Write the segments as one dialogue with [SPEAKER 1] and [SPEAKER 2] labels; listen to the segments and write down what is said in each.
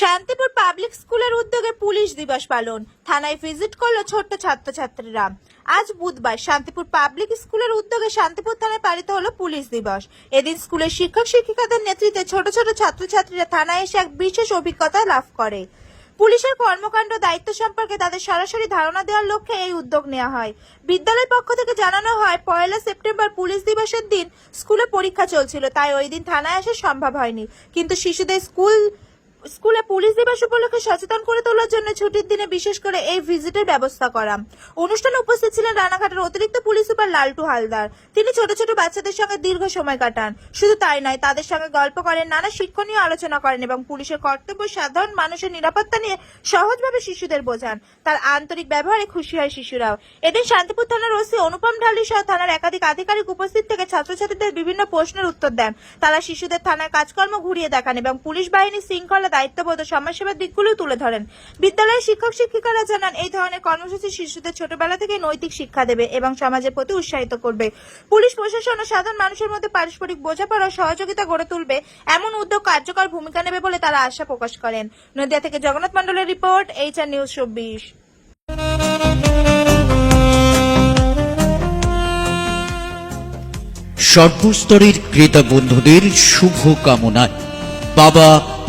[SPEAKER 1] Shantipur public স্কুলের উদ্যোগে police দিবস পালন। থানায় ভিজিট করল ছোট্ট ছাত্রছাত্রীরা। আজ বুধবার শান্তিপুর পাবলিক স্কুলের উদ্যোগে শান্তিপুর থানায় পালিত হলো পুলিশ দিবস। এদিন স্কুলের শিক্ষক শিক্ষিকাদের নেতৃত্বে ছোট ছোট ছাত্রছাত্রীরা থানায় এসে এক বিশেষ অভিজ্ঞতা লাভ করে। পুলিশের কর্মকাণ্ড দায়িত্ব সম্পর্কে তাদের সরাসরি ধারণা দেওয়ার লক্ষ্যে এই উদ্যোগ নেওয়া হয়। বিদ্যালয়ের পক্ষ থেকে জানানো হয়, পয়লা সেপ্টেম্বর পুলিশ দিবসের দিন স্কুলে পরীক্ষা চলছিল, তাই ওই দিন থানায় আসা সম্ভব হয়নি। কিন্তু শিশুদের স্কুল স্কুলে পুলিশ দিবস উপলক্ষে সচেতন করে তোলার জন্য ছুটির দিনে বিশেষ করে এই ভিজিটের ব্যবস্থা করা। অনুষ্ঠানে উপস্থিত ছিলেন রানাঘাটের অতিরিক্ত পুলিশ সুপার লালটু হালদার। তিনি ছোট ছোট বাচ্চাদের সঙ্গে দীর্ঘ সময় কাটান। শুধু তাই নয়, তাদের সঙ্গে গল্প করেন, নানা শিক্ষণীয় আলোচনা করেন এবং পুলিশের কর্তব্য সাধারণ মানুষের নিরাপত্তা নিয়ে সহজভাবে শিশুদের বোঝান। তার আন্তরিক ব্যবহারে খুশি হয় শিশুরাও। এদিন শান্তিপুর থানার ওসি অনুপম ঢালি সহ থানার একাধিক আধিকারিক উপস্থিত থেকে ছাত্রছাত্রীদের বিভিন্ন প্রশ্নের উত্তর দেন। তারা শিশুদের থানায় কাজকর্ম ঘুরিয়ে দেখান এবং পুলিশ বাহিনীর শৃঙ্খলা দায়িত্ববোধ ও সমাজসেবার দিকগুলো তুলে ধরেন। বিদ্যালয়ের শিক্ষক শিক্ষিকারা জানান, এই ধরনের কর্মসূচি শিশুদের ছোটবেলা থেকে নৈতিক শিক্ষা দেবে এবং সমাজের প্রতি উৎসাহিত করবে। পুলিশ, প্রশাসন ও সাধারণ মানুষের মধ্যে পারস্পরিক বোঝাপড়া ও সহযোগিতা গড়ে তুলবে এমন উদ্যোগ কার্যকর ভূমিকা নেবে বলে তারা আশা প্রকাশ করেন। নদিয়া থেকে জগন্নাথ মন্ডলের রিপোর্ট এইচ আর নিউজ চব্বিশ।
[SPEAKER 2] সর্বস্তরের ক্রেতা বন্ধুদের শুভ কামনায় বাবা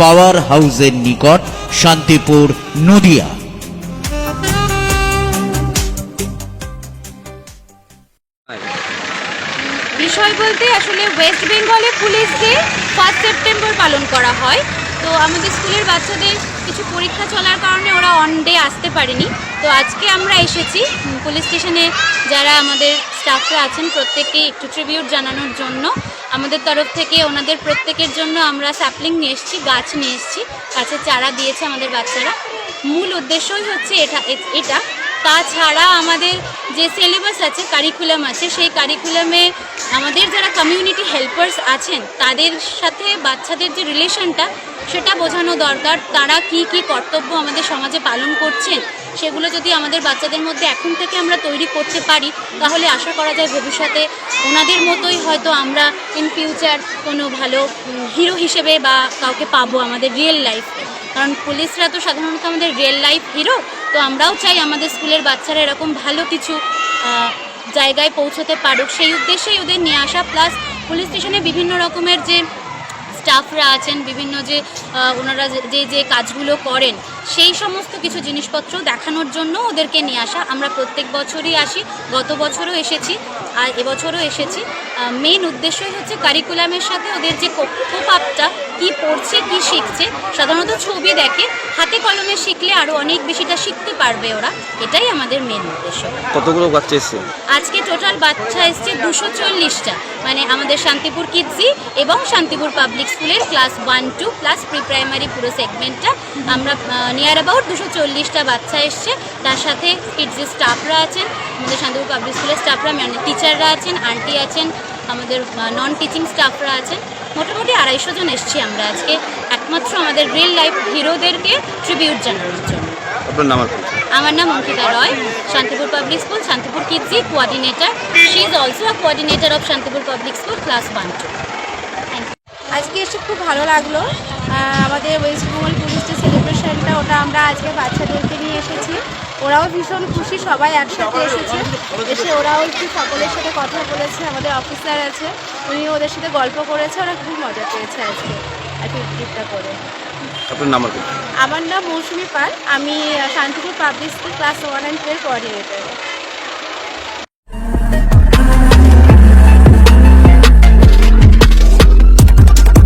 [SPEAKER 2] পাওয়ার হাউসের নিকট শান্তিপুর, নদিয়া।
[SPEAKER 3] বিষয় বলতে আসলে ওয়েস্ট বেঙ্গলে পুলিশ ডে ফার্স্ট সেপ্টেম্বর পালন করা হয়। তো আমাদের স্কুলের বাচ্চাদের কিছু পরীক্ষা চলার কারণে ওরা অন ডে আসতে পারেনি। তো আজকে আমরা এসেছি পুলিশ স্টেশনে যারা আমাদের স্টাফরা আছেন প্রত্যেককে একটু ট্রিবিউট জানানোর জন্য। আমাদের তরফ থেকে ওনাদের প্রত্যেকের জন্য আমরা স্যাপলিং নিয়ে এসেছি, গাছ নিয়ে এসেছি। গাছের চারা দিয়েছে আমাদের বাচ্চারা। মূল উদ্দেশ্যই হচ্ছে এটা এটা। তাছাড়া আমাদের যে সিলেবাস আছে কারিকুলাম আছে, সেই কারিকুলামে আমাদের যারা কমিউনিটি হেল্পার্স আছেন, তাদের সাথে বাচ্চাদের যে রিলেশনটা সেটা বোঝানো দরকার। তারা কি কি কর্তব্য আমাদের সমাজে পালন করছেন, সেগুলো যদি আমাদের বাচ্চাদের মধ্যে এখন থেকে আমরা তৈরি করতে পারি, তাহলে আশা করা যায় ভবিষ্যতে ওনাদের মতোই হয়তো আমরা ইন ফিউচার কোনো ভালো হিরো হিসেবে বা কাউকে পাবো আমাদের রিয়েল লাইফে কারণ পুলিশরা তো সাধারণত আমাদের রিয়েল লাইফ হিরো তো আমরাও চাই আমাদের স্কুলের বাচ্চারা এরকম ভালো কিছু জায়গায় পৌঁছতে পারুক। সেই উদ্দেশ্যেই ওদের নিয়ে আসা প্লাস পুলিশ স্টেশনে বিভিন্ন রকমের যে স্টাফরা আছেন, বিভিন্ন যে ওনারা যে- যে কাজগুলো করেন, সেই সমস্ত কিছু জিনিসপত্র দেখানোর জন্য ওদেরকে নিয়ে আসা। আমরা প্রত্যেক বছরই আসি, গত বছরও এসেছি, আর এবছরও এসেছি। মেন উদ্দেশ্যই হচ্ছে কারিকুলামের সাথে ওদের যে কোপাপটা কি পড়ছে কি শিখছে সাধারণত ছবি দেখে হাতে কলমে শিখলে আরও অনেক বেশিটা শিখতে পারবে ওরা। এটাই আমাদের মেন উদ্দেশ্য।
[SPEAKER 4] কতগুলো বাচ্চা এসছে?
[SPEAKER 3] আজকে টোটাল বাচ্চা এসছে দুশো চল্লিশটা। মানে আমাদের শান্তিপুর কিডজি এবং শান্তিপুর পাবলিক স্কুলের class one two plus pre primary পুরো সেগমেন্টটা আমরা নিয়ার অ্যাবাউট দুশো চল্লিশটা বাচ্চা এসছে। তার সাথে কিডজির স্টাফরা আছেন। আমাদের শান্তিপুর পাবলিক স্কুলের স্টাফরা মানে টিচাররা আছেন আন্টি আছেন আমাদের নন টিচিং স্টাফরা আছেন। মোটামুটি আড়াইশো জন এসছি আমরা আজকে। একমাত্র আমাদের রিয়েল লাইফ হিরোদেরকে ট্রিবিউট জানানোর জন্য।
[SPEAKER 4] আপনার নাম
[SPEAKER 3] আমার নাম Ankita Roy Shantipur public school Shantipur Kidzee coordinator she is also a coordinator of Shantipur public school class one two
[SPEAKER 5] আজকে এসে খুব ভালো লাগল। আমাদের ওয়েস্ট বেঙ্গল পুলিশ যে সেলিব্রেশনটা ওটা আমরা আজকে বাচ্চাদেরকে নিয়ে এসেছি। ওরাও ভীষণ খুশি সবাই একসাথে এসেছে। এসে ওরাও একটু সকলের সাথে কথা বলেছে আমাদের অফিসার আছে উনি ওদের সাথে গল্প করেছে ওরা খুব মজা পেয়েছে আজকে আর ট্রিপটা করে।
[SPEAKER 4] আপনার নাম
[SPEAKER 5] আমার নাম মৌসুমি পাল আমি Shantipur public school class one and twelve coordinator